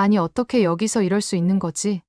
아니 어떻게 여기서 이럴 수 있는 거지?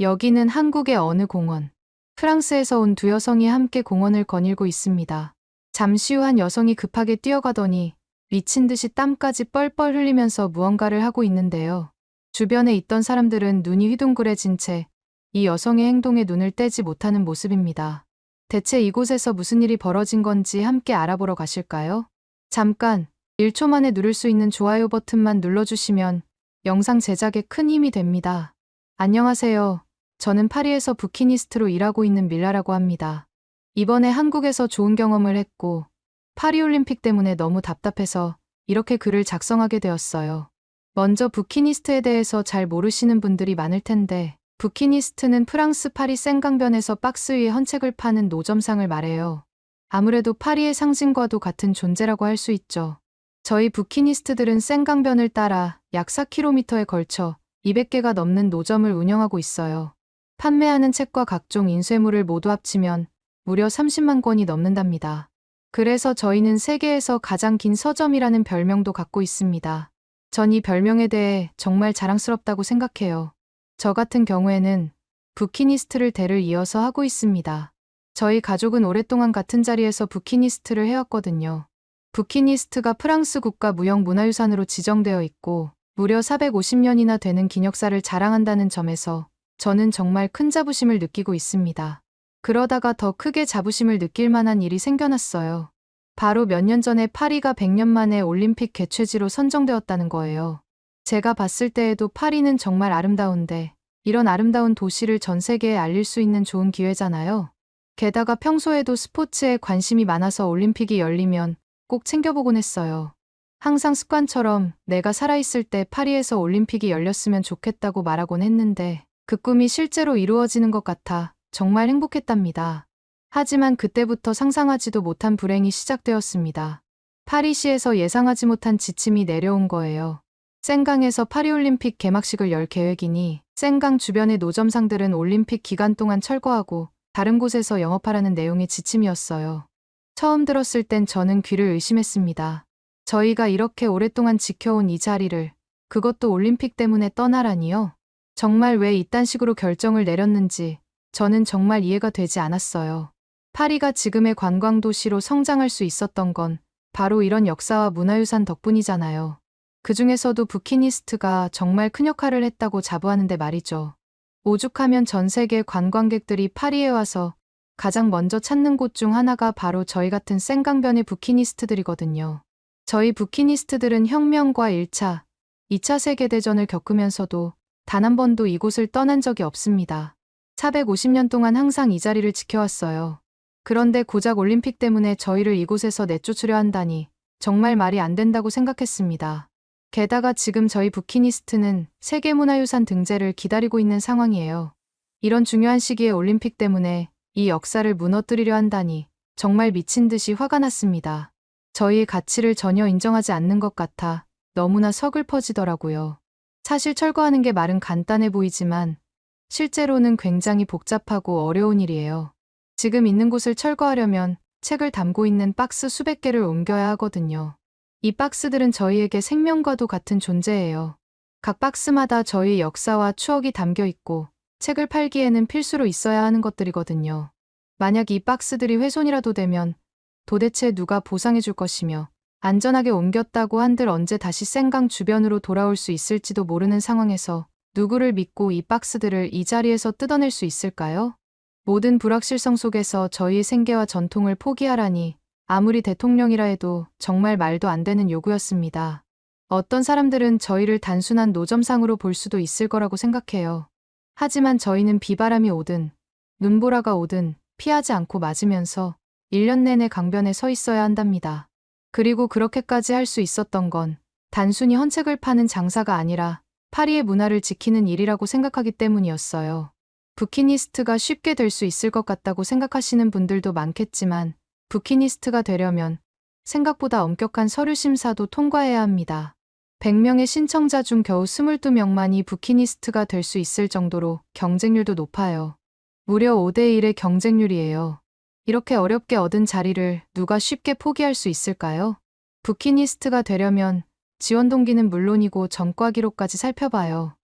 여기는 한국의 어느 공원. 프랑스에서 온 두 여성이 함께 공원을 거닐고 있습니다. 잠시 후 한 여성이 급하게 뛰어가더니 미친 듯이 땀까지 뻘뻘 흘리면서 무언가를 하고 있는데요. 주변에 있던 사람들은 눈이 휘둥그레진 채 이 여성의 행동에 눈을 떼지 못하는 모습입니다. 대체 이곳에서 무슨 일이 벌어진 건지 함께 알아보러 가실까요? 잠깐 1초 만에 누를 수 있는 좋아요 버튼만 눌러주시면 영상 제작에 큰 힘이 됩니다. 안녕하세요. 저는 파리에서 부키니스트로 일하고 있는 밀라라고 합니다. 이번에 한국에서 좋은 경험을 했고 파리올림픽 때문에 너무 답답해서 이렇게 글을 작성하게 되었어요. 먼저 부키니스트에 대해서 잘 모르시는 분들이 많을 텐데 부키니스트는 프랑스 파리 생강변에서 박스 위에 헌책을 파는 노점상을 말해요. 아무래도 파리의 상징과도 같은 존재라고 할 수 있죠. 저희 부키니스트들은 생강변을 따라 약 4km에 걸쳐 200개가 넘는 노점을 운영하고 있어요. 판매하는 책과 각종 인쇄물을 모두 합치면 무려 30만 권이 넘는답니다. 그래서 저희는 세계에서 가장 긴 서점이라는 별명도 갖고 있습니다. 전 이 별명에 대해 정말 자랑스럽다고 생각해요. 저 같은 경우에는 부키니스트를 대를 이어서 하고 있습니다. 저희 가족은 오랫동안 같은 자리에서 부키니스트를 해왔거든요. 부키니스트가 프랑스 국가 무형문화유산으로 지정되어 있고 무려 450년이나 되는 기념사를 자랑한다는 점에서 저는 정말 큰 자부심을 느끼고 있습니다. 그러다가 더 크게 자부심을 느낄 만한 일이 생겨났어요. 바로 몇 년 전에 파리가 100년 만에 올림픽 개최지로 선정되었다는 거예요. 제가 봤을 때에도 파리는 정말 아름다운데 이런 아름다운 도시를 전 세계에 알릴 수 있는 좋은 기회잖아요. 게다가 평소에도 스포츠에 관심이 많아서 올림픽이 열리면 꼭 챙겨보곤 했어요. 항상 습관처럼 내가 살아있을 때 파리에서 올림픽이 열렸으면 좋겠다고 말하곤 했는데 그 꿈이 실제로 이루어지는 것 같아 정말 행복했답니다. 하지만 그때부터 상상하지도 못한 불행이 시작되었습니다. 파리시에서 예상하지 못한 지침이 내려온 거예요. 생강에서 파리올림픽 개막식을 열 계획이니 생강 주변의 노점상들은 올림픽 기간 동안 철거하고 다른 곳에서 영업하라는 내용의 지침이었어요. 처음 들었을 땐 저는 귀를 의심했습니다. 저희가 이렇게 오랫동안 지켜온 이 자리를 그것도 올림픽 때문에 떠나라니요? 정말 왜 이딴 식으로 결정을 내렸는지 저는 정말 이해가 되지 않았어요. 파리가 지금의 관광도시로 성장할 수 있었던 건 바로 이런 역사와 문화유산 덕분이잖아요. 그 중에서도 부키니스트가 정말 큰 역할을 했다고 자부하는데 말이죠. 오죽하면 전 세계 관광객들이 파리에 와서 가장 먼저 찾는 곳 중 하나가 바로 저희 같은 생강변의 부키니스트들이거든요. 저희 부키니스트들은 혁명과 1차, 2차 세계대전을 겪으면서도 단 한 번도 이곳을 떠난 적이 없습니다. 450년 동안 항상 이 자리를 지켜왔어요. 그런데 고작 올림픽 때문에 저희를 이곳에서 내쫓으려 한다니 정말 말이 안 된다고 생각했습니다. 게다가 지금 저희 부키니스트는 세계문화유산 등재를 기다리고 있는 상황이에요. 이런 중요한 시기에 올림픽 때문에 이 역사를 무너뜨리려 한다니 정말 미친 듯이 화가 났습니다. 저희의 가치를 전혀 인정하지 않는 것 같아 너무나 서글퍼지더라고요. 사실 철거하는 게 말은 간단해 보이지만 실제로는 굉장히 복잡하고 어려운 일이에요. 지금 있는 곳을 철거하려면 책을 담고 있는 박스 수백 개를 옮겨야 하거든요. 이 박스들은 저희에게 생명과도 같은 존재예요. 각 박스마다 저희 역사와 추억이 담겨 있고 책을 팔기에는 필수로 있어야 하는 것들이거든요. 만약 이 박스들이 훼손이라도 되면 도대체 누가 보상해 줄 것이며 안전하게 옮겼다고 한들 언제 다시 생강 주변으로 돌아올 수 있을지도 모르는 상황에서 누구를 믿고 이 박스들을 이 자리에서 뜯어낼 수 있을까요? 모든 불확실성 속에서 저희의 생계와 전통을 포기하라니 아무리 대통령이라 해도 정말 말도 안 되는 요구였습니다. 어떤 사람들은 저희를 단순한 노점상으로 볼 수도 있을 거라고 생각해요. 하지만 저희는 비바람이 오든 눈보라가 오든 피하지 않고 맞으면서 1년 내내 강변에 서 있어야 한답니다. 그리고 그렇게까지 할 수 있었던 건 단순히 헌책을 파는 장사가 아니라 파리의 문화를 지키는 일이라고 생각하기 때문이었어요. 부키니스트가 쉽게 될 수 있을 것 같다고 생각하시는 분들도 많겠지만 부키니스트가 되려면 생각보다 엄격한 서류 심사도 통과해야 합니다. 100명의 신청자 중 겨우 22명만이 부키니스트가 될 수 있을 정도로 경쟁률도 높아요. 무려 5대1의 경쟁률이에요. 이렇게 어렵게 얻은 자리를 누가 쉽게 포기할 수 있을까요? 부키니스트가 되려면 지원 동기는 물론이고 전과 기록까지 살펴봐요.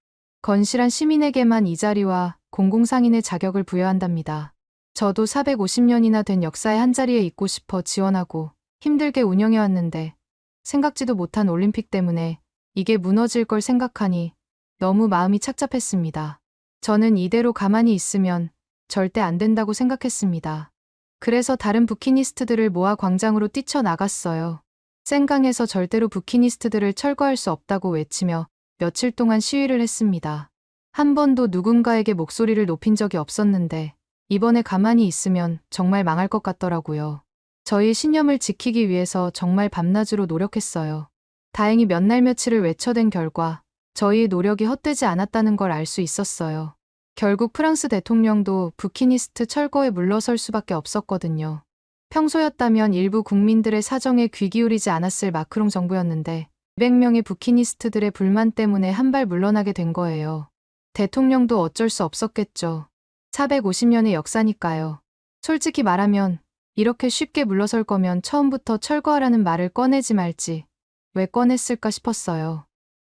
건실한 시민에게만 이 자리와 공공상인의 자격을 부여한답니다. 저도 450년이나 된 역사의 한 자리에 있고 싶어 지원하고 힘들게 운영해왔는데 생각지도 못한 올림픽 때문에 이게 무너질 걸 생각하니 너무 마음이 착잡했습니다. 저는 이대로 가만히 있으면 절대 안 된다고 생각했습니다. 그래서 다른 부키니스트들을 모아 광장으로 뛰쳐나갔어요. 생강에서 절대로 부키니스트들을 철거할 수 없다고 외치며 며칠 동안 시위를 했습니다. 한 번도 누군가에게 목소리를 높인 적이 없었는데 이번에 가만히 있으면 정말 망할 것 같더라고요. 저희 신념을 지키기 위해서 정말 밤낮으로 노력했어요. 다행히 몇 날 며칠을 외쳐댄 결과 저희의 노력이 헛되지 않았다는 걸 알 수 있었어요. 결국 프랑스 대통령도 부키니스트 철거에 물러설 수밖에 없었거든요. 평소였다면 일부 국민들의 사정에 귀 기울이지 않았을 마크롱 정부였는데 200명의 부키니스트들의 불만 때문에 한 발 물러나게 된 거예요. 대통령도 어쩔 수 없었겠죠. 450년의 역사니까요. 솔직히 말하면 이렇게 쉽게 물러설 거면 처음부터 철거하라는 말을 꺼내지 말지 왜 꺼냈을까 싶었어요.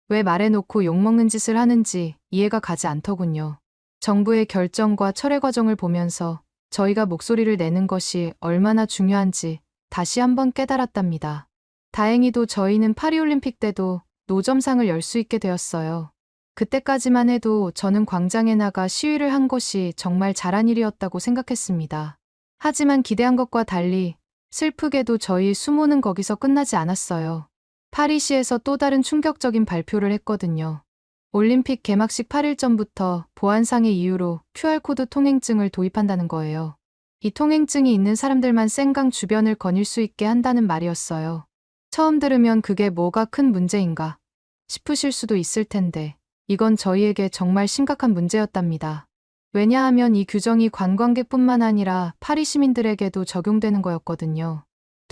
왜 말해놓고 욕먹는 짓을 하는지 이해가 가지 않더군요. 정부의 결정과 철회 과정을 보면서 저희가 목소리를 내는 것이 얼마나 중요한지 다시 한번 깨달았답니다. 다행히도 저희는 파리올림픽 때도 노점상을 열 수 있게 되었어요. 그때까지만 해도 저는 광장에 나가 시위를 한 것이 정말 잘한 일이었다고 생각했습니다. 하지만 기대한 것과 달리 슬프게도 저희 수모는 거기서 끝나지 않았어요. 파리시에서 또 다른 충격적인 발표를 했거든요. 올림픽 개막식 8일 전부터 보안상의 이유로 QR코드 통행증을 도입한다는 거예요. 이 통행증이 있는 사람들만 생강 주변을 거닐 수 있게 한다는 말이었어요. 처음 들으면 그게 뭐가 큰 문제인가 싶으실 수도 있을 텐데 이건 저희에게 정말 심각한 문제였답니다. 왜냐하면 이 규정이 관광객뿐만 아니라 파리 시민들에게도 적용되는 거였거든요.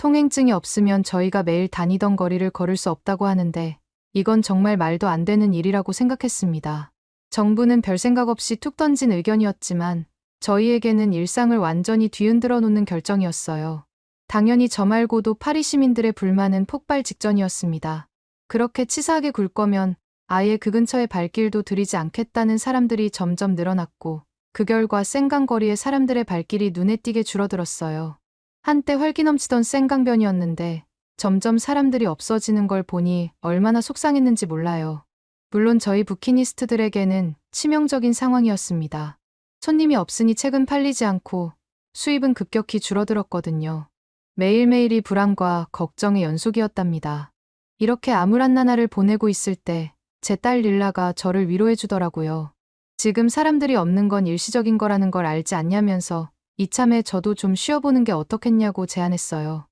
통행증이 없으면 저희가 매일 다니던 거리를 걸을 수 없다고 하는데 이건 정말 말도 안 되는 일이라고 생각했습니다. 정부는 별 생각 없이 툭 던진 의견이었지만 저희에게는 일상을 완전히 뒤흔들어 놓는 결정이었어요. 당연히 저 말고도 파리 시민들의 불만은 폭발 직전이었습니다. 그렇게 치사하게 굴 거면 아예 그 근처에 발길도 들이지 않겠다는 사람들이 점점 늘어났고 그 결과 생강거리의 사람들의 발길이 눈에 띄게 줄어들었어요. 한때 활기 넘치던 생강변이었는데 점점 사람들이 없어지는 걸 보니 얼마나 속상했는지 몰라요. 물론 저희 부키니스트들에게는 치명적인 상황이었습니다. 손님이 없으니 책은 팔리지 않고 수입은 급격히 줄어들었거든요. 매일매일이 불안과 걱정의 연속이었답니다. 이렇게 암울한 나날을 보내고 있을 때 제 딸 릴라가 저를 위로해 주더라고요. 지금 사람들이 없는 건 일시적인 거라는 걸 알지 않냐면서 이참에 저도 좀 쉬어보는 게 어떻겠냐고 제안했어요.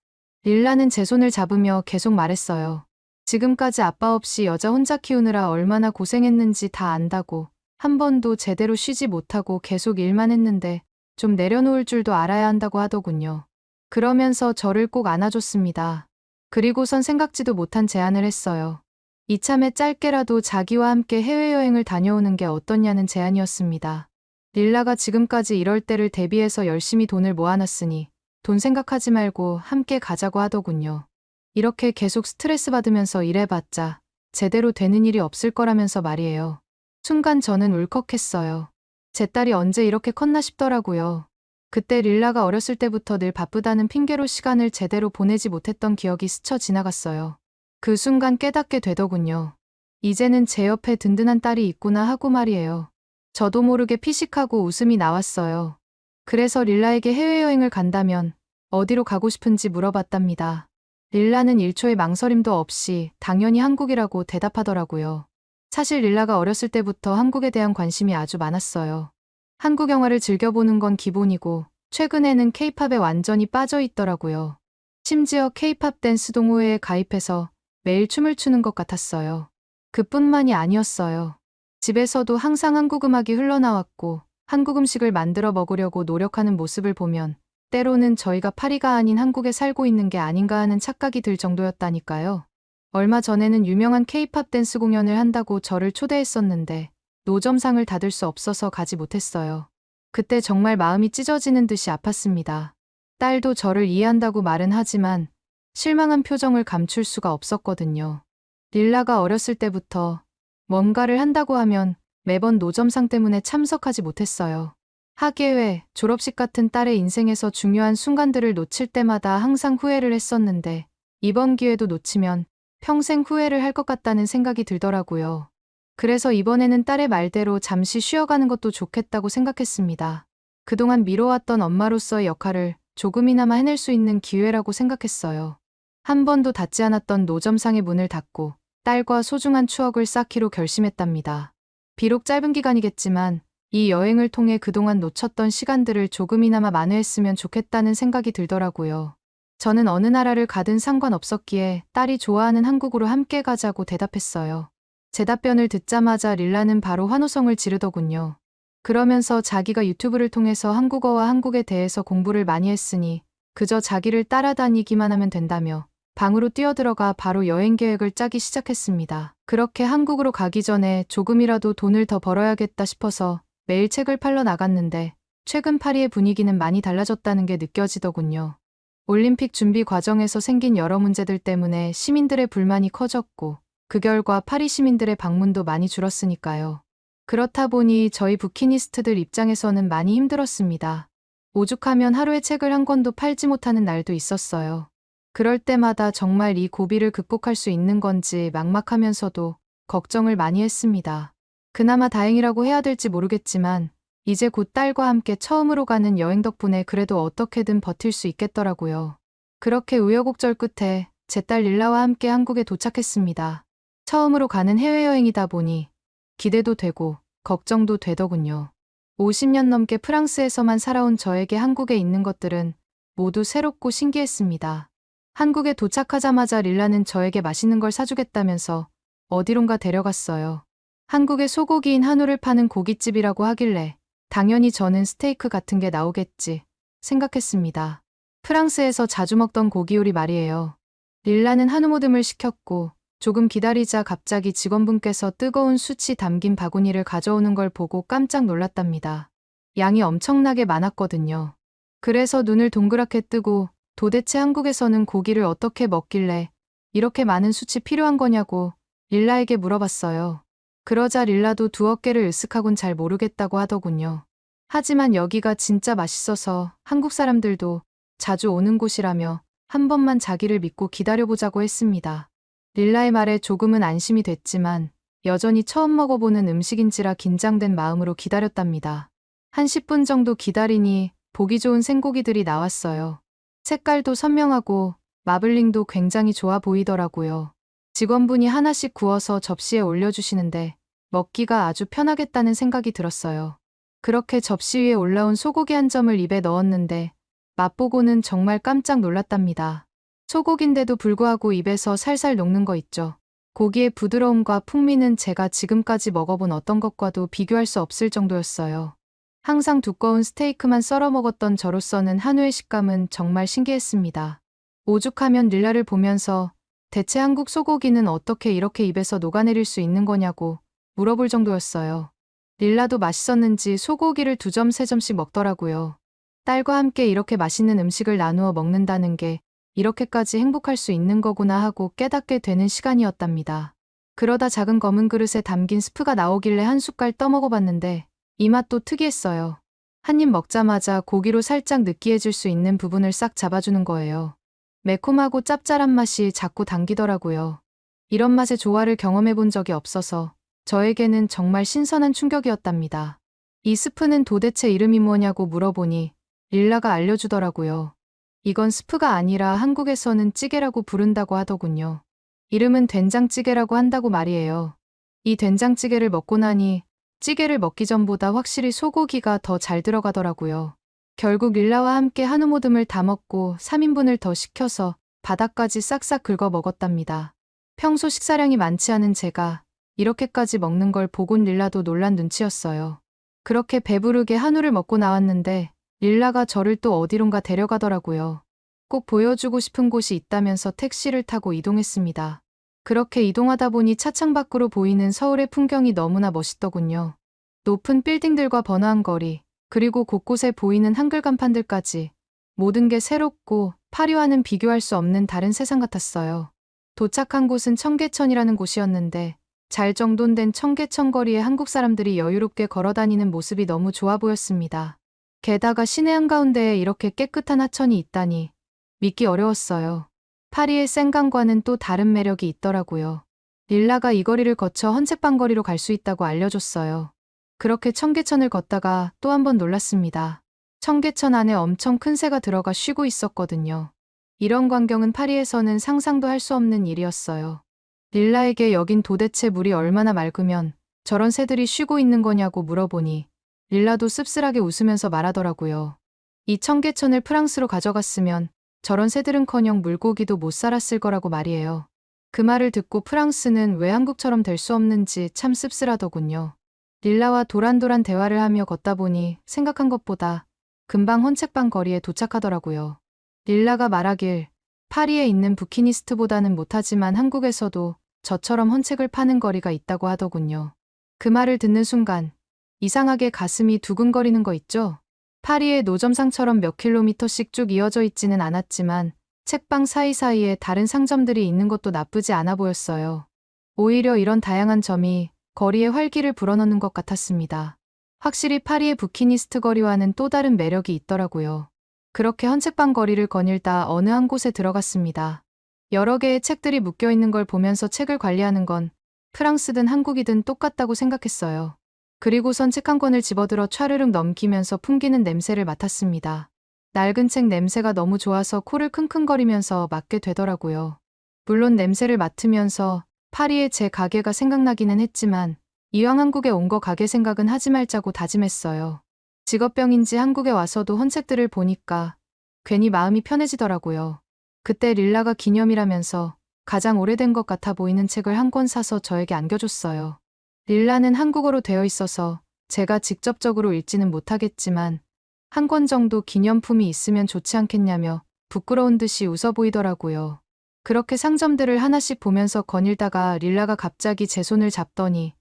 릴라는 제 손을 잡으며 계속 말했어요. 지금까지 아빠 없이 여자 혼자 키우느라 얼마나 고생했는지 다 안다고 한 번도 제대로 쉬지 못하고 계속 일만 했는데 좀 내려놓을 줄도 알아야 한다고 하더군요. 그러면서 저를 꼭 안아줬습니다. 그리고선 생각지도 못한 제안을 했어요. 이참에 짧게라도 자기와 함께 해외여행을 다녀오는 게 어떻냐는 제안이었습니다. 릴라가 지금까지 이럴 때를 대비해서 열심히 돈을 모아놨으니 돈 생각하지 말고 함께 가자고 하더군요. 이렇게 계속 스트레스 받으면서 일해봤자 제대로 되는 일이 없을 거라면서 말이에요. 순간 저는 울컥했어요. 제 딸이 언제 이렇게 컸나 싶더라고요. 그때 릴라가 어렸을 때부터 늘 바쁘다는 핑계로 시간을 제대로 보내지 못했던 기억이 스쳐 지나갔어요. 그 순간 깨닫게 되더군요. 이제는 제 옆에 든든한 딸이 있구나 하고 말이에요. 저도 모르게 피식하고 웃음이 나왔어요. 그래서 릴라에게 해외여행을 간다면 어디로 가고 싶은지 물어봤답니다. 릴라는 1초의 망설임도 없이 당연히 한국이라고 대답하더라고요. 사실 릴라가 어렸을 때부터 한국에 대한 관심이 아주 많았어요. 한국 영화를 즐겨보는 건 기본이고 최근에는 케이팝에 완전히 빠져 있더라고요. 심지어 케이팝 댄스 동호회에 가입해서 매일 춤을 추는 것 같았어요. 그뿐만이 아니었어요. 집에서도 항상 한국 음악이 흘러나왔고 한국 음식을 만들어 먹으려고 노력하는 모습을 보면 때로는 저희가 파리가 아닌 한국에 살고 있는 게 아닌가 하는 착각이 들 정도였다니까요. 얼마 전에는 유명한 케이팝 댄스 공연을 한다고 저를 초대했었는데 노점상을 닫을 수 없어서 가지 못했어요. 그때 정말 마음이 찢어지는 듯이 아팠습니다. 딸도 저를 이해한다고 말은 하지만 실망한 표정을 감출 수가 없었거든요. 릴라가 어렸을 때부터 뭔가를 한다고 하면 매번 노점상 때문에 참석하지 못했어요. 학예회, 졸업식 같은 딸의 인생에서 중요한 순간들을 놓칠 때마다 항상 후회를 했었는데 이번 기회도 놓치면 평생 후회를 할 것 같다는 생각이 들더라고요. 그래서 이번에는 딸의 말대로 잠시 쉬어가는 것도 좋겠다고 생각했습니다. 그동안 미뤄왔던 엄마로서의 역할을 조금이나마 해낼 수 있는 기회라고 생각했어요. 한 번도 닫지 않았던 노점상의 문을 닫고 딸과 소중한 추억을 쌓기로 결심했답니다. 비록 짧은 기간이겠지만 이 여행을 통해 그동안 놓쳤던 시간들을 조금이나마 만회했으면 좋겠다는 생각이 들더라고요. 저는 어느 나라를 가든 상관없었기에 딸이 좋아하는 한국으로 함께 가자고 대답했어요. 제 답변을 듣자마자 릴라는 바로 환호성을 지르더군요. 그러면서 자기가 유튜브를 통해서 한국어와 한국에 대해서 공부를 많이 했으니 그저 자기를 따라다니기만 하면 된다며 방으로 뛰어들어가 바로 여행 계획을 짜기 시작했습니다. 그렇게 한국으로 가기 전에 조금이라도 돈을 더 벌어야겠다 싶어서 매일 책을 팔러 나갔는데 최근 파리의 분위기는 많이 달라졌다는 게 느껴지더군요. 올림픽 준비 과정에서 생긴 여러 문제들 때문에 시민들의 불만이 커졌고 그 결과 파리 시민들의 방문도 많이 줄었으니까요. 그렇다 보니 저희 부키니스트들 입장에서는 많이 힘들었습니다. 오죽하면 하루에 책을 한 권도 팔지 못하는 날도 있었어요. 그럴 때마다 정말 이 고비를 극복할 수 있는 건지 막막하면서도 걱정을 많이 했습니다. 그나마 다행이라고 해야 될지 모르겠지만 이제 곧 딸과 함께 처음으로 가는 여행 덕분에 그래도 어떻게든 버틸 수 있겠더라고요. 그렇게 우여곡절 끝에 제 딸 릴라와 함께 한국에 도착했습니다. 처음으로 가는 해외여행이다 보니 기대도 되고 걱정도 되더군요. 50년 넘게 프랑스에서만 살아온 저에게 한국에 있는 것들은 모두 새롭고 신기했습니다. 한국에 도착하자마자 릴라는 저에게 맛있는 걸 사주겠다면서 어디론가 데려갔어요. 한국의 소고기인 한우를 파는 고깃집이라고 하길래 당연히 저는 스테이크 같은 게 나오겠지 생각했습니다. 프랑스에서 자주 먹던 고기 요리 말이에요. 릴라는 한우 모듬을 시켰고 조금 기다리자 갑자기 직원분께서 뜨거운 숯이 담긴 바구니를 가져오는 걸 보고 깜짝 놀랐답니다. 양이 엄청나게 많았거든요. 그래서 눈을 동그랗게 뜨고 도대체 한국에서는 고기를 어떻게 먹길래 이렇게 많은 숯이 필요한 거냐고 릴라에게 물어봤어요. 그러자 릴라도 두 어깨를 으쓱하곤 잘 모르겠다고 하더군요. 하지만 여기가 진짜 맛있어서 한국 사람들도 자주 오는 곳이라며 한 번만 자기를 믿고 기다려보자고 했습니다. 릴라의 말에 조금은 안심이 됐지만 여전히 처음 먹어보는 음식인지라 긴장된 마음으로 기다렸답니다. 한 10분 정도 기다리니 보기 좋은 생고기들이 나왔어요. 색깔도 선명하고 마블링도 굉장히 좋아 보이더라고요. 직원분이 하나씩 구워서 접시에 올려주시는데 먹기가 아주 편하겠다는 생각이 들었어요. 그렇게 접시 위에 올라온 소고기 한 점을 입에 넣었는데 맛보고는 정말 깜짝 놀랐답니다. 소고기인데도 불구하고 입에서 살살 녹는 거 있죠. 고기의 부드러움과 풍미는 제가 지금까지 먹어본 어떤 것과도 비교할 수 없을 정도였어요. 항상 두꺼운 스테이크만 썰어 먹었던 저로서는 한우의 식감은 정말 신기했습니다. 오죽하면 릴라를 보면서 대체 한국 소고기는 어떻게 이렇게 입에서 녹아내릴 수 있는 거냐고 물어볼 정도였어요. 릴라도 맛있었는지 소고기를 두 점, 세 점씩 먹더라고요. 딸과 함께 이렇게 맛있는 음식을 나누어 먹는다는 게 이렇게까지 행복할 수 있는 거구나 하고 깨닫게 되는 시간이었답니다. 그러다 작은 검은 그릇에 담긴 스프가 나오길래 한 숟갈 떠먹어봤는데 이 맛도 특이했어요. 한 입 먹자마자 고기로 살짝 느끼해질 수 있는 부분을 싹 잡아주는 거예요. 매콤하고 짭짤한 맛이 자꾸 당기더라고요. 이런 맛의 조화를 경험해 본 적이 없어서 저에게는 정말 신선한 충격이었답니다. 이 스프는 도대체 이름이 뭐냐고 물어보니 릴라가 알려주더라고요. 이건 스프가 아니라 한국에서는 찌개라고 부른다고 하더군요. 이름은 된장찌개라고 한다고 말이에요. 이 된장찌개를 먹고 나니 찌개를 먹기 전보다 확실히 소고기가 더 잘 들어가더라고요. 결국 릴라와 함께 한우 모듬을 다 먹고 3인분을 더 시켜서 바닥까지 싹싹 긁어 먹었답니다. 평소 식사량이 많지 않은 제가 이렇게까지 먹는 걸 보곤 릴라도 놀란 눈치였어요. 그렇게 배부르게 한우를 먹고 나왔는데 릴라가 저를 또 어디론가 데려가더라고요. 꼭 보여주고 싶은 곳이 있다면서 택시를 타고 이동했습니다. 그렇게 이동하다 보니 차창 밖으로 보이는 서울의 풍경이 너무나 멋있더군요. 높은 빌딩들과 번화한 거리, 그리고 곳곳에 보이는 한글 간판들까지 모든 게 새롭고 파리와는 비교할 수 없는 다른 세상 같았어요. 도착한 곳은 청계천이라는 곳이었는데 잘 정돈된 청계천 거리에 한국 사람들이 여유롭게 걸어 다니는 모습이 너무 좋아 보였습니다. 게다가 시내 한가운데에 이렇게 깨끗한 하천이 있다니 믿기 어려웠어요. 파리의 생강과는 또 다른 매력이 있더라고요. 릴라가 이 거리를 거쳐 헌책방 거리로 갈 수 있다고 알려줬어요. 그렇게 청계천을 걷다가 또 한 번 놀랐습니다. 청계천 안에 엄청 큰 새가 들어가 쉬고 있었거든요. 이런 광경은 파리에서는 상상도 할 수 없는 일이었어요. 릴라에게 여긴 도대체 물이 얼마나 맑으면 저런 새들이 쉬고 있는 거냐고 물어보니 릴라도 씁쓸하게 웃으면서 말하더라고요. 이 청계천을 프랑스로 가져갔으면 저런 새들은커녕 물고기도 못 살았을 거라고 말이에요. 그 말을 듣고 프랑스는 왜 한국처럼 될 수 없는지 참 씁쓸하더군요. 릴라와 도란도란 대화를 하며 걷다 보니 생각한 것보다 금방 헌책방 거리에 도착하더라고요. 릴라가 말하길 파리에 있는 부키니스트보다는 못하지만 한국에서도 저처럼 헌책을 파는 거리가 있다고 하더군요. 그 말을 듣는 순간 이상하게 가슴이 두근거리는 거 있죠? 파리의 노점상처럼 몇 킬로미터씩 쭉 이어져 있지는 않았지만 책방 사이사이에 다른 상점들이 있는 것도 나쁘지 않아 보였어요. 오히려 이런 다양한 점이 거리에 활기를 불어넣는 것 같았습니다. 확실히 파리의 부키니스트 거리와는 또 다른 매력이 있더라고요. 그렇게 헌책방 거리를 거닐다 어느 한 곳에 들어갔습니다. 여러 개의 책들이 묶여 있는 걸 보면서 책을 관리하는 건 프랑스든 한국이든 똑같다고 생각했어요. 그리고선 책 한 권을 집어들어 촤르륵 넘기면서 풍기는 냄새를 맡았습니다. 낡은 책 냄새가 너무 좋아서 코를 킁킁거리면서 맡게 되더라고요. 물론 냄새를 맡으면서 파리의 제 가게가 생각나기는 했지만 이왕 한국에 온 거 가게 생각은 하지 말자고 다짐했어요. 직업병인지 한국에 와서도 헌책들을 보니까 괜히 마음이 편해지더라고요. 그때 릴라가 기념이라면서 가장 오래된 것 같아 보이는 책을 한 권 사서 저에게 안겨줬어요. 릴라는 한국어로 되어 있어서 제가 직접적으로 읽지는 못하겠지만 한 권 정도 기념품이 있으면 좋지 않겠냐며 부끄러운 듯이 웃어 보이더라고요. 그렇게 상점들을 하나씩 보면서 거닐다가 릴라가 갑자기 제 손을 잡더니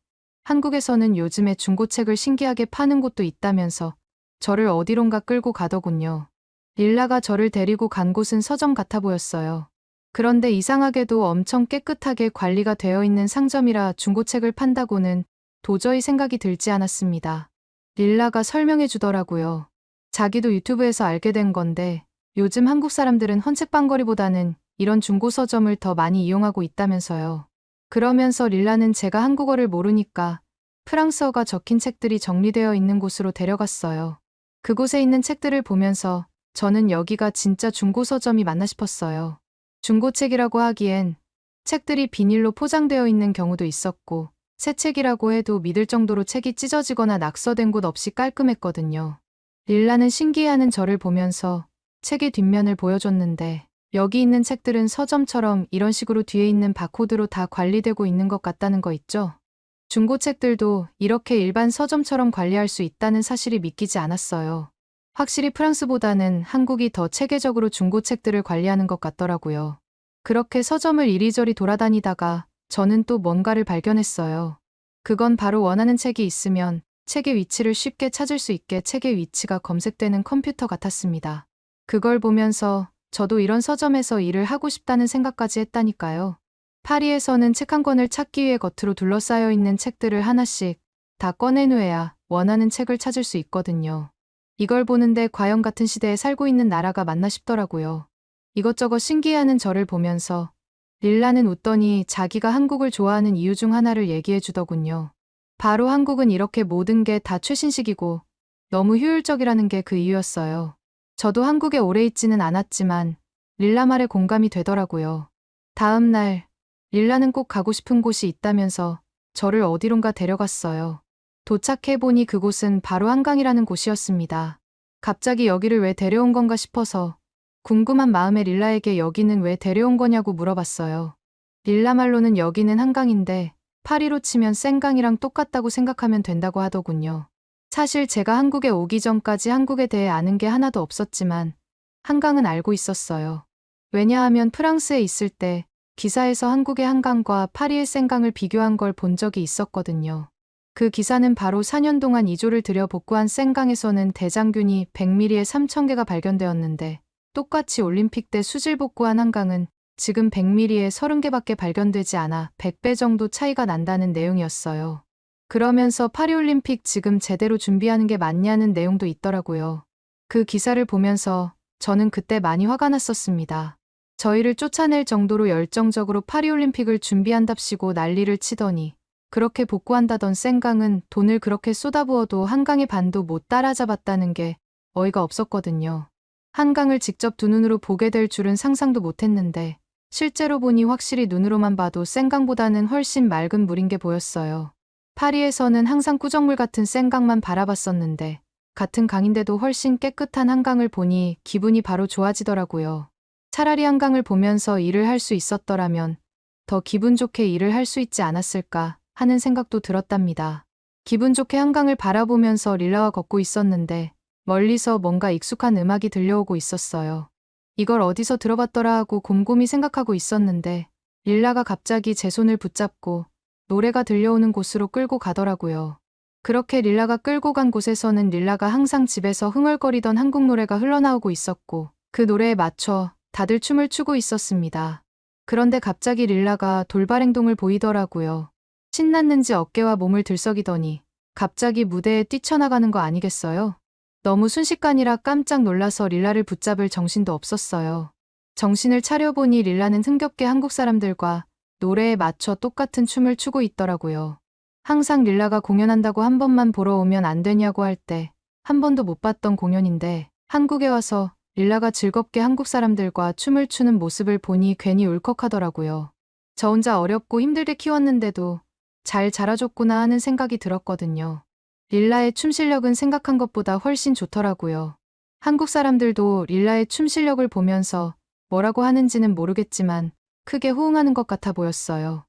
한국에서는 요즘에 중고책을 신기하게 파는 곳도 있다면서 저를 어디론가 끌고 가더군요. 릴라가 저를 데리고 간 곳은 서점 같아 보였어요. 그런데 이상하게도 엄청 깨끗하게 관리가 되어 있는 상점이라 중고책을 판다고는 도저히 생각이 들지 않았습니다. 릴라가 설명해 주더라고요. 자기도 유튜브에서 알게 된 건데 요즘 한국 사람들은 헌책방거리보다는 이런 중고 서점을 더 많이 이용하고 있다면서요. 그러면서 릴라는 제가 한국어를 모르니까 프랑스어가 적힌 책들이 정리되어 있는 곳으로 데려갔어요. 그곳에 있는 책들을 보면서 저는 여기가 진짜 중고 서점이 맞나 싶었어요. 중고책이라고 하기엔 책들이 비닐로 포장되어 있는 경우도 있었고 새 책이라고 해도 믿을 정도로 책이 찢어지거나 낙서된 곳 없이 깔끔했거든요. 릴라는 신기해하는 저를 보면서 책의 뒷면을 보여줬는데 여기 있는 책들은 서점처럼 이런 식으로 뒤에 있는 바코드로 다 관리되고 있는 것 같다는 거 있죠? 중고책들도 이렇게 일반 서점처럼 관리할 수 있다는 사실이 믿기지 않았어요. 확실히 프랑스보다는 한국이 더 체계적으로 중고책들을 관리하는 것 같더라고요. 그렇게 서점을 이리저리 돌아다니다가 저는 또 뭔가를 발견했어요. 그건 바로 원하는 책이 있으면 책의 위치를 쉽게 찾을 수 있게 책의 위치가 검색되는 컴퓨터 같았습니다. 그걸 보면서 저도 이런 서점에서 일을 하고 싶다는 생각까지 했다니까요. 파리에서는 책 한 권을 찾기 위해 겉으로 둘러싸여 있는 책들을 하나씩 다 꺼내놓아야 원하는 책을 찾을 수 있거든요. 이걸 보는데 과연 같은 시대에 살고 있는 나라가 맞나 싶더라고요. 이것저것 신기해하는 저를 보면서 릴라는 웃더니 자기가 한국을 좋아하는 이유 중 하나를 얘기해 주더군요. 바로 한국은 이렇게 모든 게 다 최신식이고 너무 효율적이라는 게 그 이유였어요. 저도 한국에 오래 있지는 않았지만 릴라 말에 공감이 되더라고요. 다음 날 릴라는 꼭 가고 싶은 곳이 있다면서 저를 어디론가 데려갔어요. 도착해보니 그곳은 바로 한강이라는 곳이었습니다. 갑자기 여기를 왜 데려온 건가 싶어서 궁금한 마음에 릴라에게 여기는 왜 데려온 거냐고 물어봤어요. 릴라 말로는 여기는 한강인데 파리로 치면 센강이랑 똑같다고 생각하면 된다고 하더군요. 사실 제가 한국에 오기 전까지 한국에 대해 아는 게 하나도 없었지만 한강은 알고 있었어요. 왜냐하면 프랑스에 있을 때 기사에서 한국의 한강과 파리의 센강을 비교한 걸 본 적이 있었거든요. 그 기사는 바로 4년 동안 이조를 들여 복구한 센강에서는 대장균이 100ml에 3,000개가 발견되었는데 똑같이 올림픽 때 수질 복구한 한강은 지금 100ml에 30개밖에 발견되지 않아 100배 정도 차이가 난다는 내용이었어요. 그러면서 파리올림픽 지금 제대로 준비하는 게 맞냐는 내용도 있더라고요. 그 기사를 보면서 저는 그때 많이 화가 났었습니다. 저희를 쫓아낼 정도로 열정적으로 파리올림픽을 준비한답시고 난리를 치더니 그렇게 복구한다던 생강은 돈을 그렇게 쏟아부어도 한강의 반도 못 따라잡았다는 게 어이가 없었거든요. 한강을 직접 두 눈으로 보게 될 줄은 상상도 못했는데 실제로 보니 확실히 눈으로만 봐도 생강보다는 훨씬 맑은 물인 게 보였어요. 파리에서는 항상 꾸정물 같은 생강만 바라봤었는데 같은 강인데도 훨씬 깨끗한 한강을 보니 기분이 바로 좋아지더라고요. 차라리 한강을 보면서 일을 할 수 있었더라면 더 기분 좋게 일을 할 수 있지 않았을까 하는 생각도 들었답니다. 기분 좋게 한강을 바라보면서 릴라와 걷고 있었는데 멀리서 뭔가 익숙한 음악이 들려오고 있었어요. 이걸 어디서 들어봤더라 하고 곰곰이 생각하고 있었는데 릴라가 갑자기 제 손을 붙잡고 노래가 들려오는 곳으로 끌고 가더라고요. 그렇게 릴라가 끌고 간 곳에서는 릴라가 항상 집에서 흥얼거리던 한국 노래가 흘러나오고 있었고 그 노래에 맞춰 다들 춤을 추고 있었습니다. 그런데 갑자기 릴라가 돌발 행동을 보이더라고요. 신났는지 어깨와 몸을 들썩이더니 갑자기 무대에 뛰쳐나가는 거 아니겠어요? 너무 순식간이라 깜짝 놀라서 릴라를 붙잡을 정신도 없었어요. 정신을 차려보니 릴라는 흥겹게 한국 사람들과 노래에 맞춰 똑같은 춤을 추고 있더라고요. 항상 릴라가 공연한다고 한 번만 보러 오면 안 되냐고 할 때 한 번도 못 봤던 공연인데 한국에 와서 릴라가 즐겁게 한국 사람들과 춤을 추는 모습을 보니 괜히 울컥하더라고요. 저 혼자 어렵고 힘들게 키웠는데도 잘 자라줬구나 하는 생각이 들었거든요. 릴라의 춤 실력은 생각한 것보다 훨씬 좋더라고요. 한국 사람들도 릴라의 춤 실력을 보면서 뭐라고 하는지는 모르겠지만 크게 호응하는 것 같아 보였어요.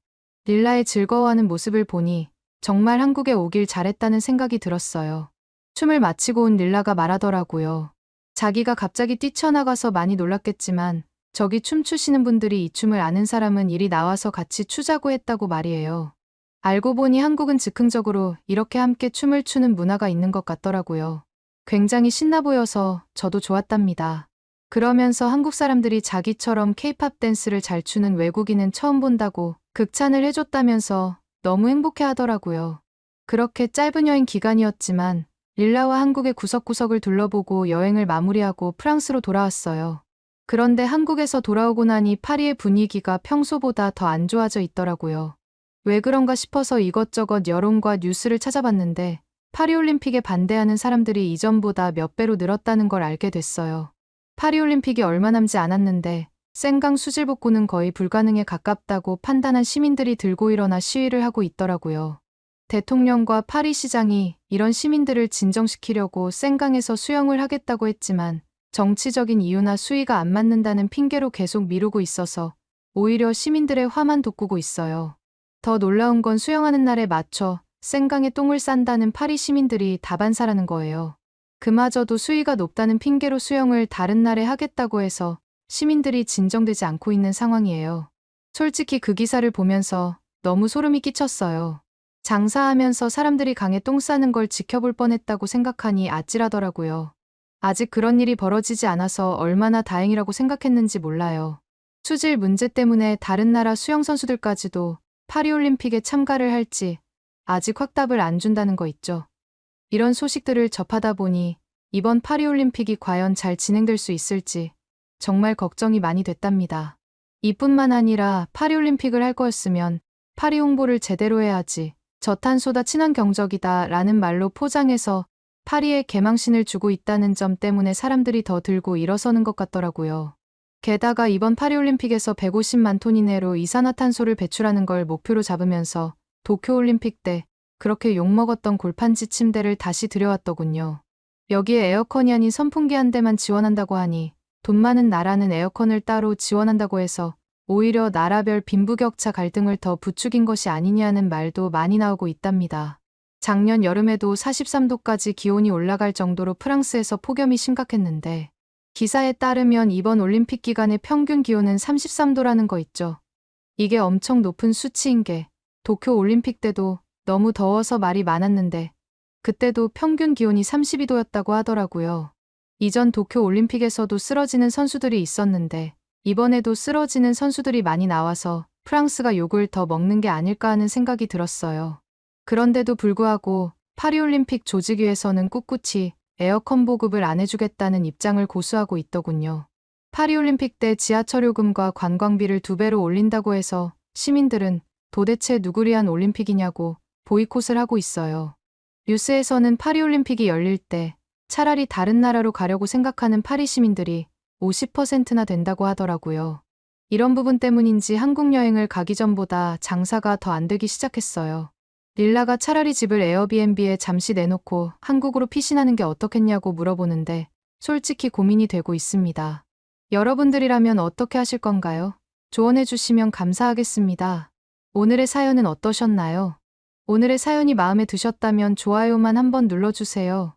릴라의 즐거워하는 모습을 보니 정말 한국에 오길 잘했다는 생각이 들었어요. 춤을 마치고 온 릴라가 말하더라고요. 자기가 갑자기 뛰쳐나가서 많이 놀랐겠지만 저기 춤추시는 분들이 이 춤을 아는 사람은 이리 나와서 같이 추자고 했다고 말이에요. 알고 보니 한국은 즉흥적으로 이렇게 함께 춤을 추는 문화가 있는 것 같더라고요. 굉장히 신나 보여서 저도 좋았답니다. 그러면서 한국 사람들이 자기처럼 케이팝 댄스를 잘 추는 외국인은 처음 본다고 극찬을 해줬다면서 너무 행복해 하더라고요. 그렇게 짧은 여행 기간이었지만 릴라와 한국의 구석구석을 둘러보고 여행을 마무리하고 프랑스로 돌아왔어요. 그런데 한국에서 돌아오고 나니 파리의 분위기가 평소보다 더 안 좋아져 있더라고요. 왜 그런가 싶어서 이것저것 여론과 뉴스를 찾아봤는데 파리올림픽에 반대하는 사람들이 이전보다 몇 배로 늘었다는 걸 알게 됐어요. 파리올림픽이 얼마 남지 않았는데 생강 수질 복구는 거의 불가능에 가깝다고 판단한 시민들이 들고 일어나 시위를 하고 있더라고요. 대통령과 파리 시장이 이런 시민들을 진정시키려고 생강에서 수영을 하겠다고 했지만 정치적인 이유나 수위가 안 맞는다는 핑계로 계속 미루고 있어서 오히려 시민들의 화만 돋구고 있어요. 더 놀라운 건 수영하는 날에 맞춰 생강에 똥을 싼다는 파리 시민들이 다반사라는 거예요. 그마저도 수위가 높다는 핑계로 수영을 다른 날에 하겠다고 해서 시민들이 진정되지 않고 있는 상황이에요. 솔직히 그 기사를 보면서 너무 소름이 끼쳤어요. 장사하면서 사람들이 강에 똥 싸는 걸 지켜볼 뻔했다고 생각하니 아찔하더라고요. 아직 그런 일이 벌어지지 않아서 얼마나 다행이라고 생각했는지 몰라요. 수질 문제 때문에 다른 나라 수영선수들까지도 파리올림픽에 참가를 할지 아직 확답을 안 준다는 거 있죠. 이런 소식들을 접하다 보니 이번 파리올림픽이 과연 잘 진행될 수 있을지 정말 걱정이 많이 됐답니다. 이뿐만 아니라 파리올림픽을 할 거였으면 파리 홍보를 제대로 해야지 저탄소다 친환 경적이다 라는 말로 포장해서 파리에 개망신을 주고 있다는 점 때문에 사람들이 더 들고 일어서는 것 같더라고요. 게다가 이번 파리올림픽에서 150만 톤 이내로 이산화탄소를 배출하는 걸 목표로 잡으면서 도쿄올림픽 때 그렇게 욕먹었던 골판지 침대를 다시 들여왔더군요. 여기에 에어컨이 아닌 선풍기 한 대만 지원한다고 하니 돈 많은 나라는 에어컨을 따로 지원한다고 해서 오히려 나라별 빈부격차 갈등을 더 부추긴 것이 아니냐는 말도 많이 나오고 있답니다. 작년 여름에도 43도까지 기온이 올라갈 정도로 프랑스에서 폭염이 심각했는데 기사에 따르면 이번 올림픽 기간의 평균 기온은 33도라는 거 있죠. 이게 엄청 높은 수치인 게 도쿄 올림픽 때도 너무 더워서 말이 많았는데 그때도 평균 기온이 32도였다고 하더라고요. 이전 도쿄 올림픽에서도 쓰러지는 선수들이 있었는데 이번에도 쓰러지는 선수들이 많이 나와서 프랑스가 욕을 더 먹는 게 아닐까 하는 생각이 들었어요. 그런데도 불구하고 파리올림픽 조직위에서는 꿋꿋이 에어컨 보급을 안 해주겠다는 입장을 고수하고 있더군요. 파리올림픽 때 지하철 요금과 관광비를 두 배로 올린다고 해서 시민들은 도대체 누구를 위한 올림픽이냐고 보이콧을 하고 있어요. 뉴스에서는 파리올림픽이 열릴 때 차라리 다른 나라로 가려고 생각하는 파리 시민들이 50%나 된다고 하더라고요. 이런 부분 때문인지 한국 여행을 가기 전보다 장사가 더 안 되기 시작했어요. 릴라가 차라리 집을 에어비앤비에 잠시 내놓고 한국으로 피신하는 게 어떻겠냐고 물어보는데 솔직히 고민이 되고 있습니다. 여러분들이라면 어떻게 하실 건가요? 조언해 주시면 감사하겠습니다. 오늘의 사연은 어떠셨나요? 오늘의 사연이 마음에 드셨다면 좋아요만 한번 눌러주세요.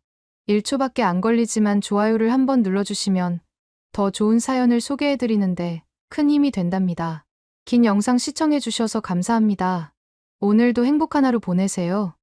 1초밖에 안 걸리지만 좋아요를 한번 눌러주시면 더 좋은 사연을 소개해드리는데 큰 힘이 된답니다. 긴 영상 시청해주셔서 감사합니다. 오늘도 행복한 하루 보내세요.